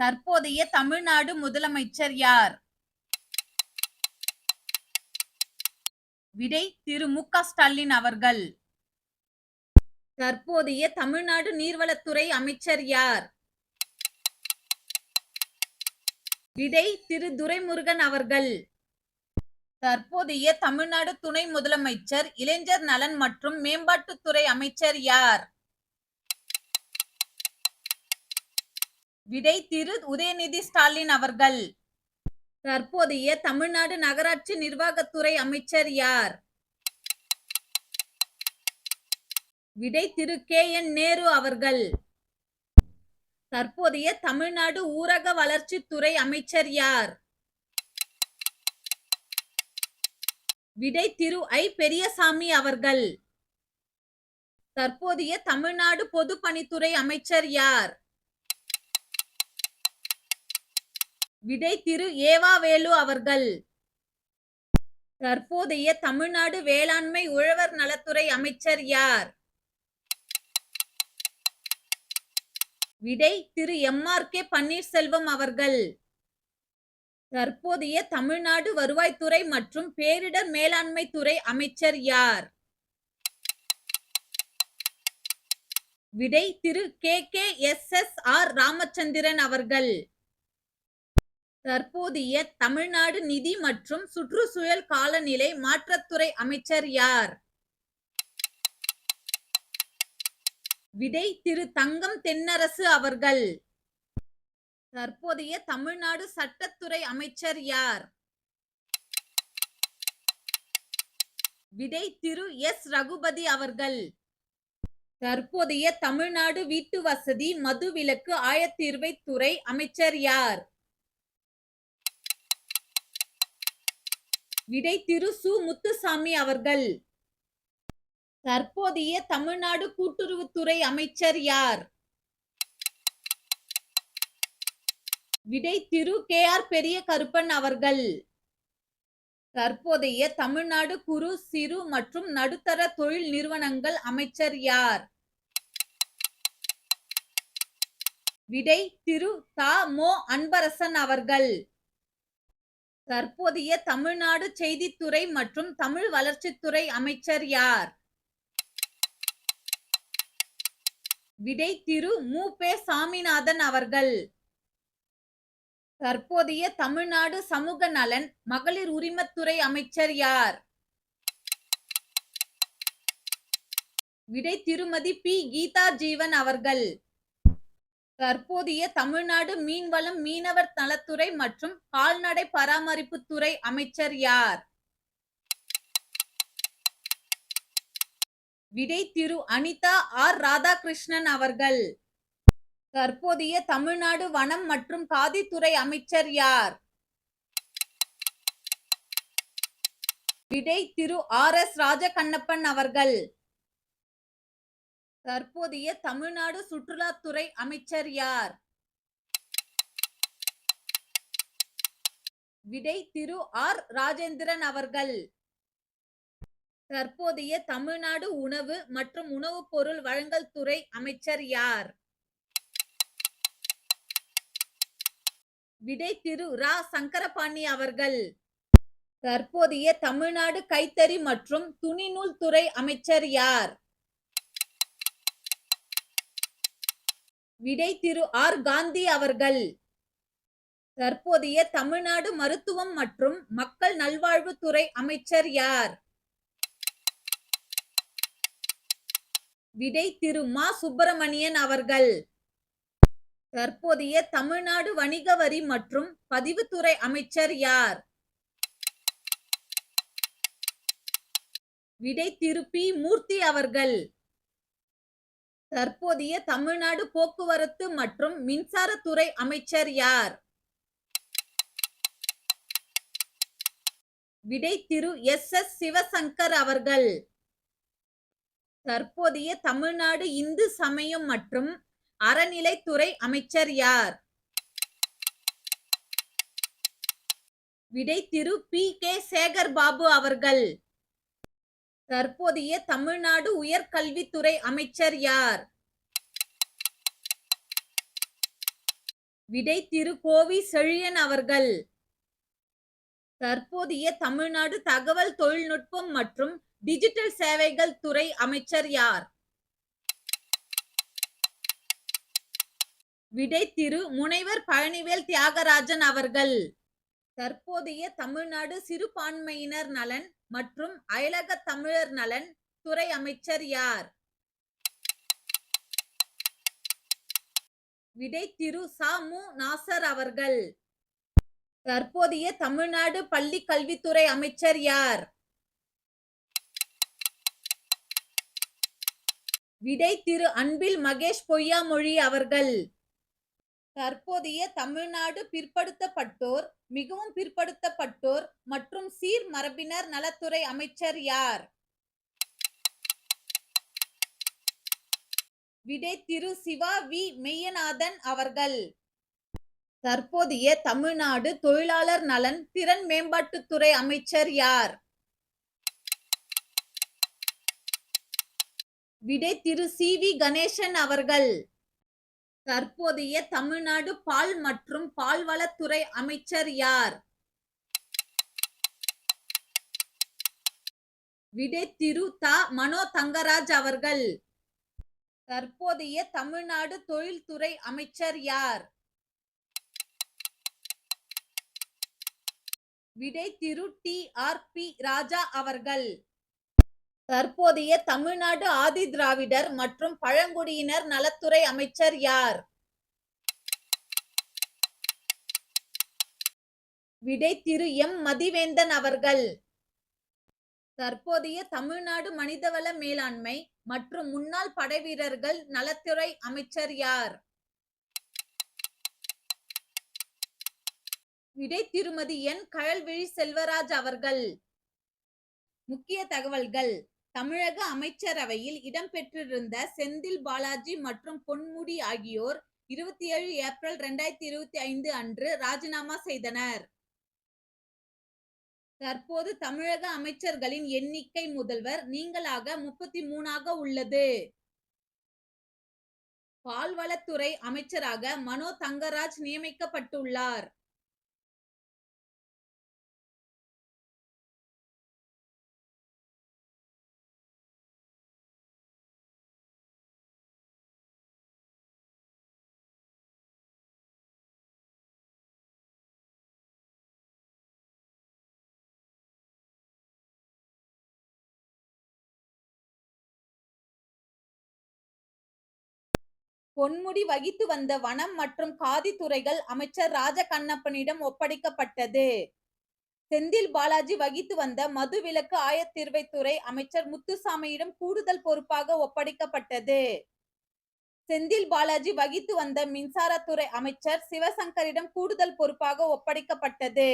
தற்போதைய தமிழ்நாடு முதலமைச்சர் யார்? விடை திரு. மு. க. ஸ்டாலின் அவர்கள். தற்போதைய தமிழ்நாடு நீர்வளத்துறை அமைச்சர் யார்? விடை திரு. துரைமுருகன் அவர்கள். தற்போதைய தமிழ்நாடு துணை முதலமைச்சர் இளைஞர் நலன் மற்றும் மேம்பாட்டுத்துறை அமைச்சர் யார்? விடை திரு உதயநிதி ஸ்டாலின் அவர்கள். தற்போதைய தமிழ்நாடு நகராட்சி நிர்வாகத்துறை அமைச்சர் யார்? விடை திரு கே என் நேரு அவர்கள். தற்போதைய தமிழ்நாடு ஊரக வளர்ச்சித்துறை அமைச்சர் யார்? விடை திரு ஐ பெரியசாமி அவர்கள். தற்போதைய தமிழ்நாடு பொதுப்பணித்துறை அமைச்சர் யார்? விடை திரு ஏவாவேலு அவர்கள். தற்போதைய தமிழ்நாடு வேளாண்மை உழவர் நலத்துறை அமைச்சர் யார்? விடை திரு எம் ஆர் கே பன்னீர்செல்வம் அவர்கள். தற்போதைய தமிழ்நாடு வருவாய்த்துறை மற்றும் பேரிடர் மேலாண்மை துறை அமைச்சர் யார்? விடை திரு K K S S R Ramachandran அவர்கள். தற்போதைய தமிழ்நாடு நிதி மற்றும் சுற்றுச்சூழல் காலநிலை மாற்றத்துறை அமைச்சர் யார்? விடை திரு தங்கம் தென்னரசு அவர்கள். தற்போதைய தமிழ்நாடு சட்டத்துறை அமைச்சர் யார்? விடை திரு எஸ். ரகுபதி அவர்கள். தற்போதைய தமிழ்நாடு வீட்டு வசதி மதுவிலக்கு ஆயத்தீர்வை துறை அமைச்சர் யார்? விடை திரு சு. முத்துசாமி அவர்கள். தற்போதைய தமிழ்நாடு கூட்டுறவுத்துறை அமைச்சர் யார்? விடை திரு கே. ஆர். பெரிய கருப்பன் அவர்கள். தற்போதைய தமிழ்நாடு குறு சிறு மற்றும் நடுத்தர தொழில் நிறுவனங்கள் அமைச்சர் யார்? விடை திரு தா. மோ. அன்பரசன் அவர்கள். தற்போதைய தமிழ்நாடு செய்தித்துறை மற்றும் தமிழ் வளர்ச்சித்துறை அமைச்சர் யார்? விடை திரு மு. பே. சாமிநாதன் அவர்கள். தற்போதைய தமிழ்நாடு சமூக நலன் மகளிர் உரிமத்துறை அமைச்சர் யார்? விடை திருமதி பி. கீதா ஜீவன் அவர்கள். தற்போதைய தமிழ்நாடு மீன்வளம் மீனவர் நலத்துறை மற்றும் கால்நடை பராமரிப்புத்துறை அமைச்சர் யார்? விடை திரு அனிதா ஆர் ராதாகிருஷ்ணன் அவர்கள். தற்போதைய தமிழ்நாடு வனம் மற்றும் காதித்துறை அமைச்சர் யார்? விடை திரு ஆர் எஸ் ராஜகண்ணப்பன் அவர்கள். தற்போதைய தமிழ்நாடு சுற்றுலாத்துறை அமைச்சர் யார்? விடை திரு. ஆர். ராஜேந்திரன் அவர்கள். தற்போதைய தமிழ்நாடு உணவு மற்றும் உணவுப் பொருள் வழங்கல் துறை அமைச்சர் யார்? விடை திரு. ரா. சங்கரபாணி அவர்கள். தற்போதைய தமிழ்நாடு கைத்தறி மற்றும் துணிநூல் துறை அமைச்சர் யார்? விடை திரு ஆர். காந்தி அவர்கள். தற்போதைய தமிழ்நாடு மருத்துவம் மற்றும் மக்கள் நல்வாழ்வுத்துறை அமைச்சர் யார்? விடை திரு மா. சுப்பிரமணியன் அவர்கள். தற்போதைய தமிழ்நாடு வணிக வரி மற்றும் பதிவுத்துறை அமைச்சர் யார்? விடை திரு பி. மூர்த்தி அவர்கள். தற்போதைய தமிழ்நாடு போக்குவரத்து மற்றும் மின்சாரத்துறை அமைச்சர் யார்? விடை திரு எஸ். எஸ். சிவசங்கர் அவர்கள். தற்போதைய தமிழ்நாடு இந்து சமயம் மற்றும் அறநிலைத்துறை அமைச்சர் யார்? விடை திரு பி. கே. சேகர் பாபு அவர்கள். தற்போதைய தமிழ்நாடு உயர்கல்வித்துறை அமைச்சர் யார்? விடை திரு கோவி செழியன் அவர்கள். தற்போதைய தமிழ்நாடு தகவல் தொழில்நுட்பம் மற்றும் டிஜிட்டல் சேவைகள் துறை அமைச்சர் யார்? விடை திரு முனைவர் பழனிவேல் தியாகராஜன் அவர்கள். தற்போதைய தமிழ்நாடு சிறுபான்மையினர் நலன் மற்றும் அயலக தமிழர் நலன் துறை அமைச்சர் யார்? விடை திரு சா. மு. நாசர் அவர்கள். தற்போதைய தமிழ்நாடு பள்ளி கல்வித்துறை அமைச்சர் யார்? விடை திரு அன்பில் மகேஷ் பொய்யாமொழி அவர்கள். தற்போதைய தமிழ்நாடு பிற்படுத்தப்பட்டோர் மிகவும் பிற்படுத்தப்பட்டோர் மற்றும் சீர் மரபினர் நலத்துறை அமைச்சர் யார்? விடை திரு சிவா வி. மெய்யநாதன் அவர்கள். தற்போதைய தமிழ்நாடு தொழிலாளர் நலன் திறன் மேம்பாட்டுத்துறை அமைச்சர் யார்? விடை திரு சி. வி. கணேசன் அவர்கள். தற்போதைய தமிழ்நாடு பால் மற்றும் பால்வளத்துறை அமைச்சர் யார்? விடை திரு. த. மனோ தங்கராஜ் அவர்கள். தற்போதைய தமிழ்நாடு தொழில்துறை அமைச்சர் யார்? விடை திரு. டி. ஆர். பி. ராஜா அவர்கள். தற்போதைய தமிழ்நாடு ஆதி திராவிடர் மற்றும் பழங்குடியினர் நலத்துறை அமைச்சர் யார்? விடை திரு எம். மதிவேந்தன் அவர்கள். தற்போதைய தமிழ்நாடு மனிதவள மேலாண்மை மற்றும் முன்னாள் படைவீரர்கள் நலத்துறை அமைச்சர் யார்? விடை திருமதி என். கழல்விழி செல்வராஜ் அவர்கள். முக்கிய தகவல்கள். தமிழக அமைச்சரவையில் இடம்பெற்றிருந்த செந்தில் பாலாஜி மற்றும் பொன்முடி ஆகியோர் இருபத்தி ஏழு ஏப்ரல் இரண்டாயிரத்தி இருபத்தி ஐந்து அன்று ராஜினாமா செய்தனர். தற்போது தமிழக அமைச்சர்களின் எண்ணிக்கை முதல்வர் நீங்களாக முப்பத்தி மூணாக உள்ளது. பால்வளத்துறை அமைச்சராக மனோ தங்கராஜ் நியமிக்கப்பட்டுள்ளார். பொன்முடி வகித்து வந்த வனம் மற்றும் காதி துறைகள் அமைச்சர் ராஜகண்ணப்பனிடம் ஒப்படைக்கப்பட்டது. செந்தில் பாலாஜி வகித்து வந்த மதுவிலக்கு ஆயத்தீர்வைத்துறை அமைச்சர் முத்துசாமியிடம் கூடுதல் பொறுப்பாக ஒப்படைக்கப்பட்டது. செந்தில் பாலாஜி வகித்து வந்த மின்சாரத்துறை அமைச்சர் சிவசங்கரிடம் கூடுதல் பொறுப்பாக ஒப்படைக்கப்பட்டது.